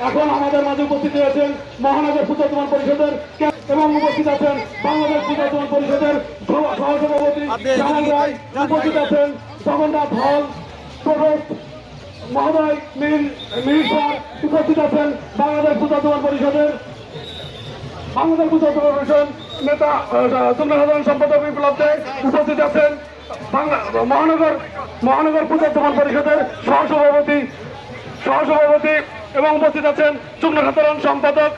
এখন আমাদের মাঝে উপস্থিত হয়েছেন মহানগর পূজাতমান পরিষদের এবং উপস্থিত আছেন বাংলাদেশ পূজাতমান পরিষদের সহ- সহসভাপতি রায়। উপস্থিত আছেন জগন্নাথ হল প্রবেশ মহোদয় মিল মিল স্যার। উপস্থিত আছেন বাংলাদেশ পূজাতমান পরিষদের বাংলাদেশ পূজাতমান পরিষদ নেতা তোমরা সাধারণ সম্পাদক বিপ্লব উপস্থিত আছেন বাংলা মহানগর মহানগর পূজাতমান পরিষদের সহসভাপতি সহসভাপতি এবং উপস্থিত আছেন যুগ্ম সাধারণ সম্পাদক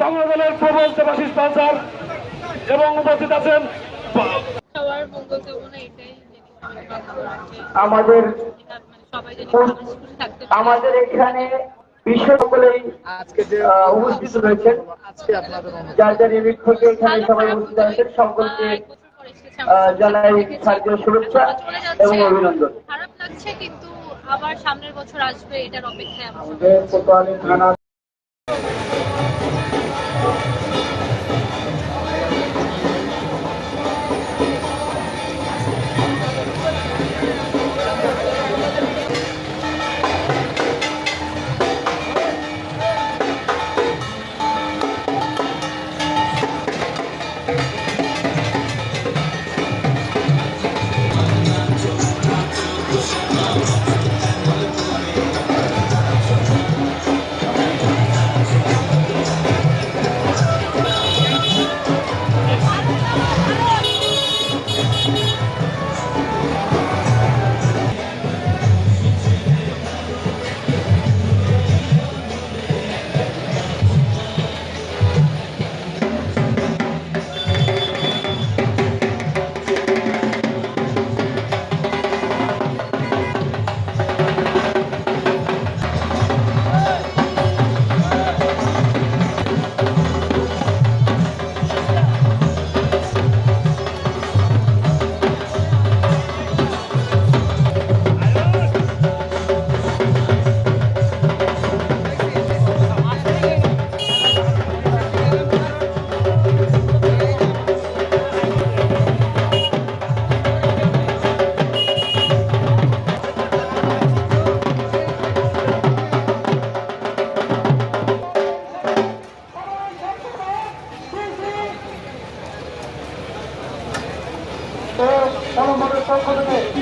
বাংলা দলের প্রবল দেবাশিস পালসার এবং উপস্থিত আছেন আমাদের মানে। আমাদের এখানে বিশ্ব সকলেই আজকে যে আহ, উপস্থিত রয়েছেন। যার যার ইউনিট থেকে এখানে সবাই উপস্থিত আছেন সকলকে জানাই। শুভেচ্ছা এবং অভিনন্দন খারাপ লাগছে কিন্তু আবার সামনের বছর আসবে এটার অপেক্ষায়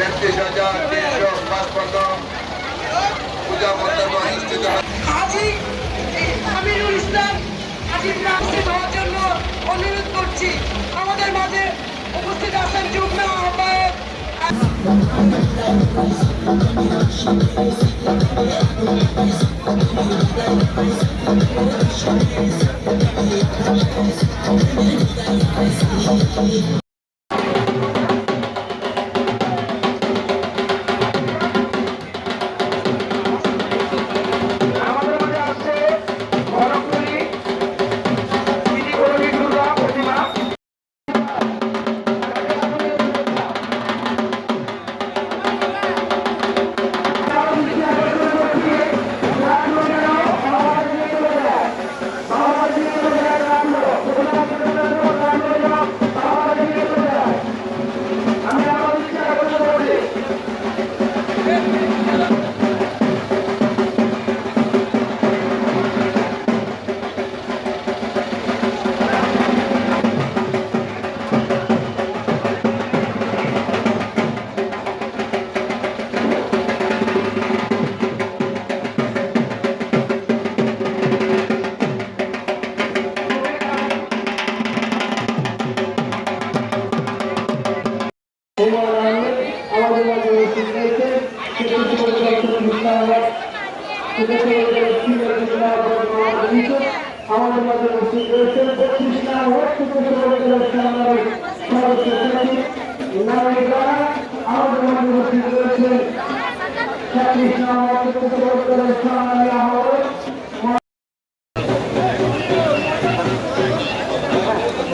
তেত্রিশ হাজার তিনশো পাঁচপান্ন পূজা মণ্ডপ অনুষ্ঠিত আমিরুল ইসলাম আজিব উপস্থিত হওয়ার জন্য অনুরোধ করছি। আমাদের মাঝে উপস্থিত আছেন যুগ্ম আহ্বায়ক। আমাদের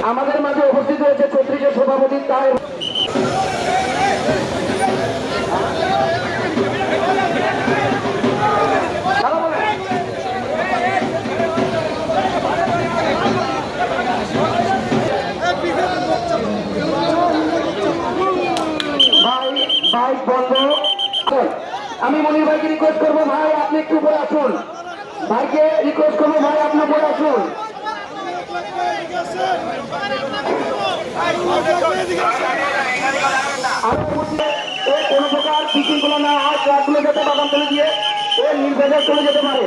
আমাদের মাঝে উপস্থিত রয়েছেন চৌত্রিশের সভাপতি তাই মনির ভাইকে রিকোয়েস্ট করব, ভাই, আপনি একটু উপরে আসুন। ভাইকে রিকোয়েস্ট করব, ভাই, আপনি উপরে আসুন। কোনো প্রকার না চলে গিয়ে যেতে পারে।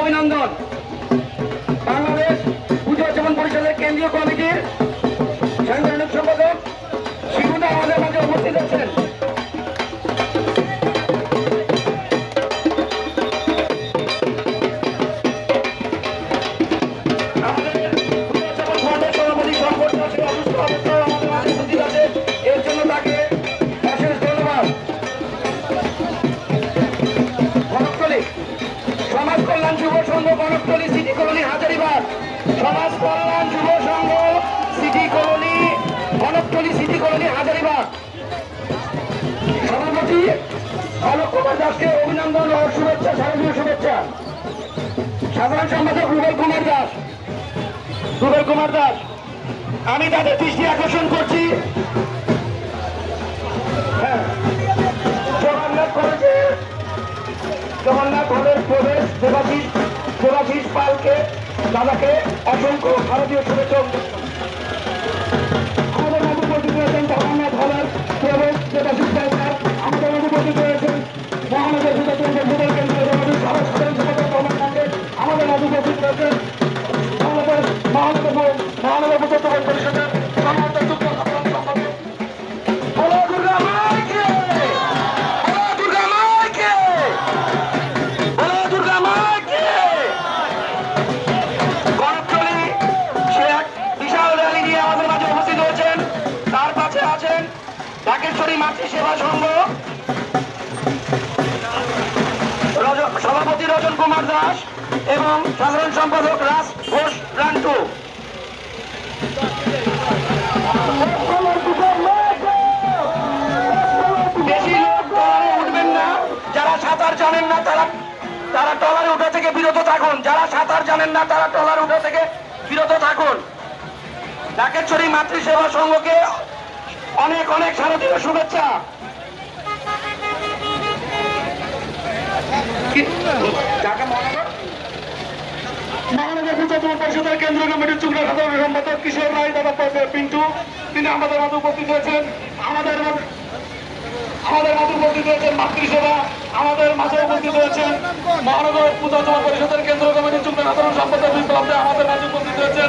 অভিনন্দন। দাসকে অভিনন্দন ও শুভেচ্ছা শারদীয় শুভেচ্ছা। সাধারণ সম্পাদক রুবেল কুমার দাস। রুবেল কুমার দাস, আমি তাদের দৃষ্টি আকর্ষণ করছি। হ্যাঁ জগন্নাথ হলের প্রবেশ দেবাশিস দেবাশিস পালকে, দাদাকে অসংখ্য ভারতীয় শুভেচ্ছা সংঘ। সভাপতি রজন কুমার দাস এবং সাধারণ সম্পাদক রাজ ঘোষ রান্টু। বেশি লোক টলারে উঠবেন না, যারা সাঁতার জানেন না তারা তারা টলারে উঠা থেকে বিরত থাকুন। যারা সাঁতার জানেন না তারা টলারে উঠা থেকে বিরত থাকুন। ডাকেশ্বরী মাতৃসেবা সংঘকে অনেক অনেক শারদীয় শুভেচ্ছা। মহানগর পূজাতন পরিষদের কেন্দ্রীয় কমিটির যুগ্ম সাধারণ সম্পাদক কিশোর রায় দাদা পদ- পিন্টু। তিনি আমাদের মাঝে উপস্থিত হয়েছেন। আমাদের মাঝে- আমাদের মাঝে উপস্থিত হয়েছেন মাতৃসেবা। আমাদের মাঝে উপস্থিত হয়েছেন মহানগর পরিষদের কেন্দ্রীয় কমিটির যুগ্ম সাধারণ সম্পাদক বিপ্লব আমাদের মাঝে উপস্থিত হয়েছেন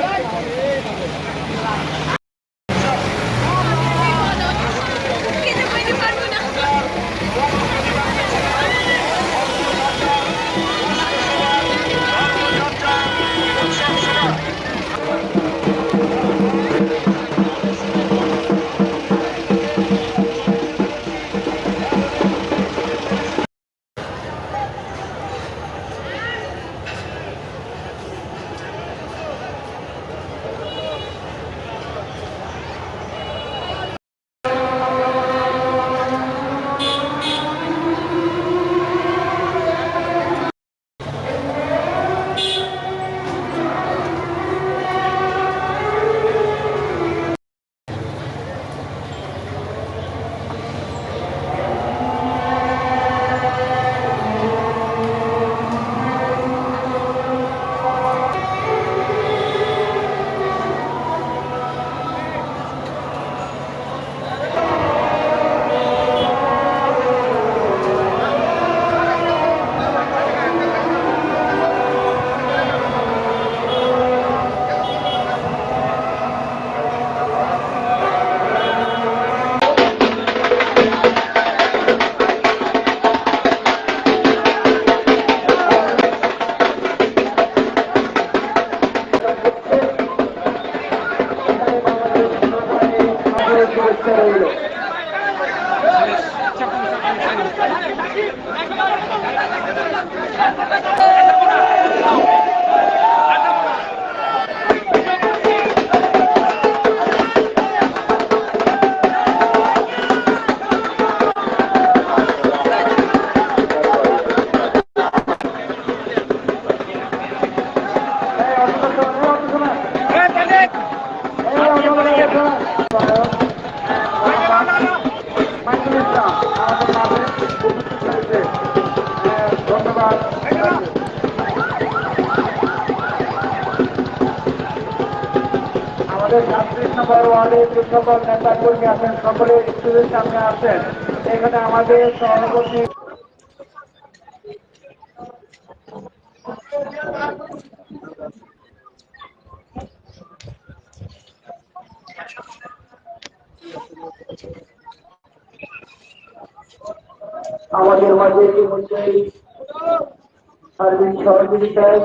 ওয়ার্ডে যে সকল নেতা কর্মী আছেন সকলে সামনে আসেন। এখানে আমাদের সভাপতি আমাদের মাঝে ইতিমধ্যেই সার্বিক সহযোগিতায়